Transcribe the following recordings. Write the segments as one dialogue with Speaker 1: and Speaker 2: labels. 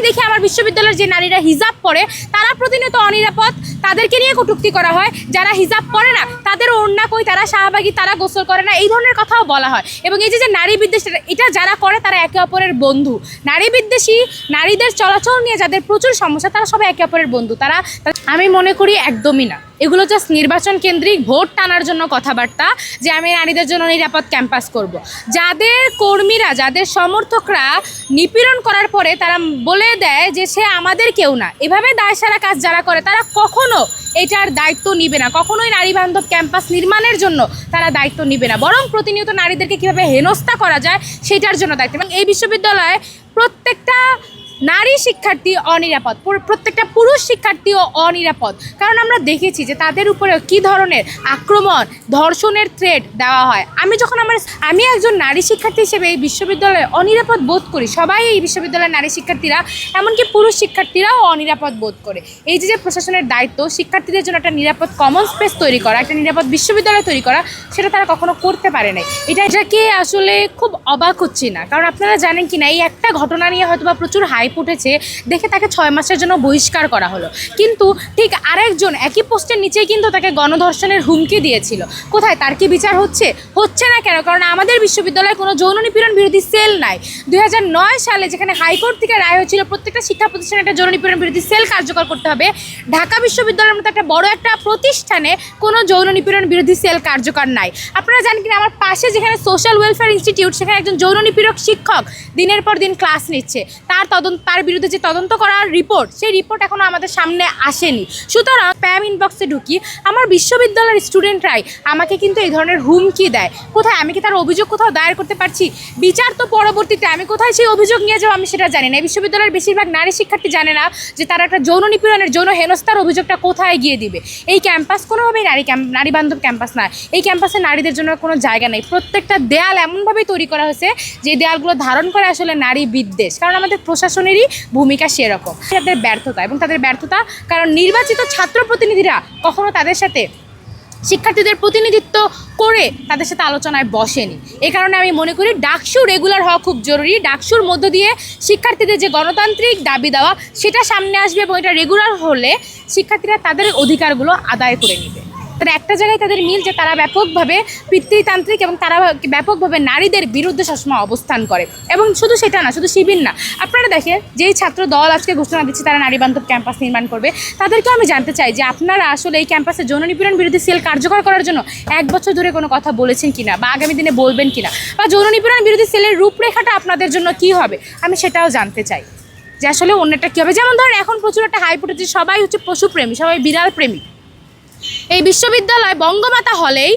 Speaker 1: আমি দেখি আমার বিশ্ববিদ্যালয়ের যে নারীরা হিজাব পরে, তারা প্রতিনিয়ত অনিরাপদ। তাদেরকে নিয়ে কটুক্তি করা হয়। যারা হিজাব পরে না, তাদের ওড়না কই, তারা শাহবাগী, তারা গোসল করে না, এই ধরনের কথাও বলা হয়। এবং এই যে যে নারী বিদ্বেষ, এটা যারা করে, তারা একে অপরের বন্ধু। নারী বিদ্বেষী, নারীদের চলাচল নিয়ে যাদের প্রচুর সমস্যা, তারা সবাই একে অপরের বন্ধু। তারা আমি মনে করি একদমই না। এগুলো জাস্ট নির্বাচন কেন্দ্রিক ভোট টানার জন্য কথাবার্তা যে আমি নারীদের জন্য নিরাপদ ক্যাম্পাস করব। যাদের কর্মীরা, যাদের সমর্থকরা নিপীড়ন করার পরে তারা বলে দেয় যে সে আমাদের কেউ না। এভাবে দায়সারা কাজ যারা করে, তারা কখনো এটার দায়িত্ব নিবে না। কখনোই নারী বান্ধব ক্যাম্পাস নির্মাণের জন্য তারা দায়িত্ব নিবে না। বরং প্রতিনিয়ত নারীদেরকে কীভাবে হেনস্থা করা যায়, সেটার জন্য দায়িত্ব। এবং এই বিশ্ববিদ্যালয়ে প্রত্যেকটা নারী শিক্ষার্থী অনিরাপদ প্রত্যেকটা পুরুষ শিক্ষার্থীও অনিরাপদ। কারণ আমরা দেখেছি যে তাদের উপরে কি ধরনের আক্রমণ, ধর্ষণের থ্রেড দেওয়া হয়। আমি যখন আমার, আমি একজন নারী শিক্ষার্থী হিসেবে এই বিশ্ববিদ্যালয়ে অনিরাপদ বোধ করি, সবাই এই বিশ্ববিদ্যালয়ের নারী শিক্ষার্থীরা, এমনকি পুরুষ শিক্ষার্থীরাও অনিরাপদ বোধ করে। এই যে যে প্রশাসনের দায়িত্ব, শিক্ষার্থীদের জন্য একটা নিরাপদ কমন স্পেস তৈরি করা, একটা নিরাপদ বিশ্ববিদ্যালয় তৈরি করা, সেটা তারা কখনো করতে পারে নাই। এটা, এটাকে আসলে খুব অবাক হচ্ছি না। কারণ আপনারা জানেন কি না এই একটা ঘটনা নিয়ে হয়তো বা প্রচুর হাইপ উঠেছে দেখে তাকে ছয় মাসের জন্য বহিষ্কার করা হলো। কিন্তু ঠিক আরেকজন একই পোস্টের নিচেই কিন্তু তাকে গণধর্ষণের হুমকি দিয়েছিল। কোথায়? তার কি বিচার হচ্ছে? হচ্ছে না কেন? কারণ আমাদের বিশ্ববিদ্যালয়ে কোনো যৌন নিপীড়ন বিরোধী সেল নাই। দুই হাজার নয় সালে যেখানে হাইকোর্ট থেকে রায় হয়েছিল, প্রত্যেকটা শিক্ষা প্রতিষ্ঠানে একটা যৌন নিপীড়ন বিরোধী সেল কার্যকর করতে হবে। ঢাকা বিশ্ববিদ্যালয়ের মতো একটা বড় একটা প্রতিষ্ঠানে কোনো যৌন নিপীড়ন বিরোধী সেল কার্যকর নাই। আপনারা জানেন কিনা? আমার পাশে যেখানে সোশ্যাল ওয়েলফেয়ার ইনস্টিটিউট সেখানে একজন যৌন নিপীড়ক শিক্ষক দিনের পর দিন ক্লাস নিচ্ছে। তার তদন্ত তার বিরুদ্ধে যে তদন্ত করার রিপোর্ট সেই রিপোর্ট এখনও আমাদের সামনে আসেনি। সুতরাং প্যাম ইনবক্সে ঢুকি, আমার বিশ্ববিদ্যালয়ের স্টুডেন্টরাই আমাকে কিন্তু এই ধরনের হুমকি দেয়। কোথায়? আমি কি তার অভিযোগ কোথাও দায়ের করতে পারছি? বিচার তো পরবর্তীতে, আমি কোথায় সেই অভিযোগ নিয়ে যাব আমি সেটা জানি না। বিশ্ববিদ্যালয়ের বেশিরভাগ নারী শিক্ষার্থী জানে না যে তারা একটা যৌন নিপীড়নের, যৌন হেনস্থার অভিযোগটা কোথায় গিয়ে দিবে। এই ক্যাম্পাস কোনোভাবেই নারী নারী বান্ধব ক্যাম্পাস না এই ক্যাম্পাসে নারীদের জন্য কোনো জায়গা নেই। প্রত্যেকটা দেয়াল এমনভাবেই তৈরি করা হয়েছে যে দেয়ালগুলো ধারণ করে আসলে নারী বিদ্বেষ। কারণ আমাদের প্রশাসনেরই ভূমিকা সেরকম। তাদের ব্যর্থতা এবং তাদের ব্যর্থতা, কারণ নির্বাচিত ছাত্র প্রতিনিধিরা কখনো তাদের সাথে শিক্ষার্থীদের প্রতিনিধিত্ব করে তাদের সাথে আলোচনায় বসেনি। এই কারণে আমি মনে করি ডাকসু রেগুলার হওয়া খুব জরুরি। ডাকসুর মধ্য দিয়ে শিক্ষার্থীদের যে গণতান্ত্রিক দাবি দেওয়া, সেটা সামনে আসবে এবং এটা রেগুলার হলে শিক্ষার্থীরা তাদের অধিকারগুলো আদায় করে নেবে। তারা একটা জায়গায় তাদের মিল যে তারা ব্যাপকভাবে পিতৃতান্ত্রিক এবং তারা ব্যাপকভাবে নারীদের বিরুদ্ধে সবসময় অবস্থান করে। এবং শুধু সেটা না, শুধু শিবির না, আপনারা দেখেন যেই ছাত্র দল আজকে ঘোষণা দিচ্ছে তারা নারী বান্ধব ক্যাম্পাস নির্মাণ করবে তাদেরকেও আমি জানতে চাই যে আপনারা আসলে এই ক্যাম্পাসে যৌন নিপীড়ন বিরোধী সেল কার্যকর করার জন্য এক বছর ধরে কোনো কথা বলেছেন কিনা বা আগামী দিনে বলবেন কিনা? বা যৌন নিপীড়ন বিরোধী সেলের রূপরেখাটা আপনাদের জন্য কি হবে? আমি সেটাও জানতে চাই। যে আসলে অন্যটা কী হবে? যেমন ধরেন, এখন প্রচুর একটা হাইপ উঠেছে সবাই হচ্ছে পশুপ্রেমী, সবাই বিড়াল প্রেমী এই বিশ্ববিদ্যালয় বঙ্গমাতা হলেই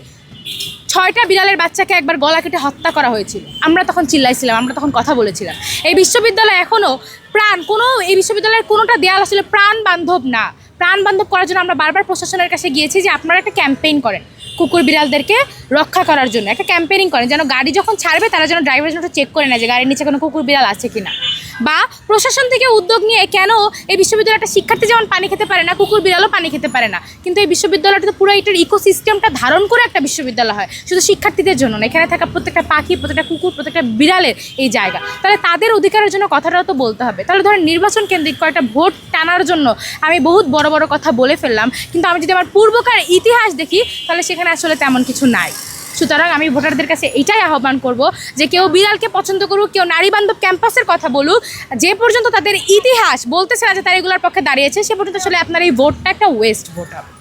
Speaker 1: ছয়টা বিড়ালের বাচ্চাকে একবার গলা কেটে হত্যা করা হয়েছিল। আমরা তখন চিল্লাইছিলাম, আমরা তখন কথা বলেছিলাম। এই বিশ্ববিদ্যালয় এখনও প্রাণ, কোনো, এই বিশ্ববিদ্যালয়ের কোনোটা দেয়াল আসলে প্রাণ বান্ধব না। প্রাণ বান্ধব করার জন্য আমরা বারবার প্রশাসনের কাছে গিয়েছি যে আপনারা একটা ক্যাম্পেইন করেন কুকুর বিড়ালদেরকে রক্ষা করার জন্য, একটা ক্যাম্পেইনিং করেন, যেন গাড়ি যখন ছাড়বে তারা যেন ড্রাইভার জন্য চেক করে নেয় যে গাড়ির নিচে কোনো কুকুর বিড়াল আছে কিনা। বা প্রশাসন থেকে উদ্যোগ নিয়ে কেন এই বিশ্ববিদ্যালয়টা শিক্ষার্থী যেমন পানি খেতে পারে না, কুকুর বিড়ালও পানি খেতে পারে না? কিন্তু এই বিশ্ববিদ্যালয়টা তো পুরো এটার ইকোসিস্টেমটা ধারণ করে একটা বিশ্ববিদ্যালয় হয়, শুধু শিক্ষার্থীদের জন্য না, এখানে থাকা প্রত্যেকটা পাখি, প্রত্যেকটা কুকুর, প্রত্যেকটা বিড়ালের এই জায়গা। তাহলে তাদের অধিকারের জন্য কথাটাও তো বলতে হবে। তাহলে ধরেন নির্বাচন কেন্দ্রিক কয়েকটা ভোট টানার জন্য আমি বহুত বড় বড় কথা বলে ফেললাম, কিন্তু আমি যদি আমার পূর্বকার ইতিহাস দেখি, তাহলে সেখানে আসলে তেমন কিছু নাই। সুতরাং আমি ভোটারদের কাছে এটাই আহ্বান করব যে কেউ বিড়ালকে পছন্দ করুক, কেউ নারী বান্ধব ক্যাম্পাসের কথা বলুক, যে পর্যন্ত তাদের ইতিহাস বলতেছে না যে তারা এগুলোর পক্ষে দাঁড়িয়েছে, সে পর্যন্ত আসলে আপনার এই ভোটটা একটা ওয়েস্ট ভোট হবে।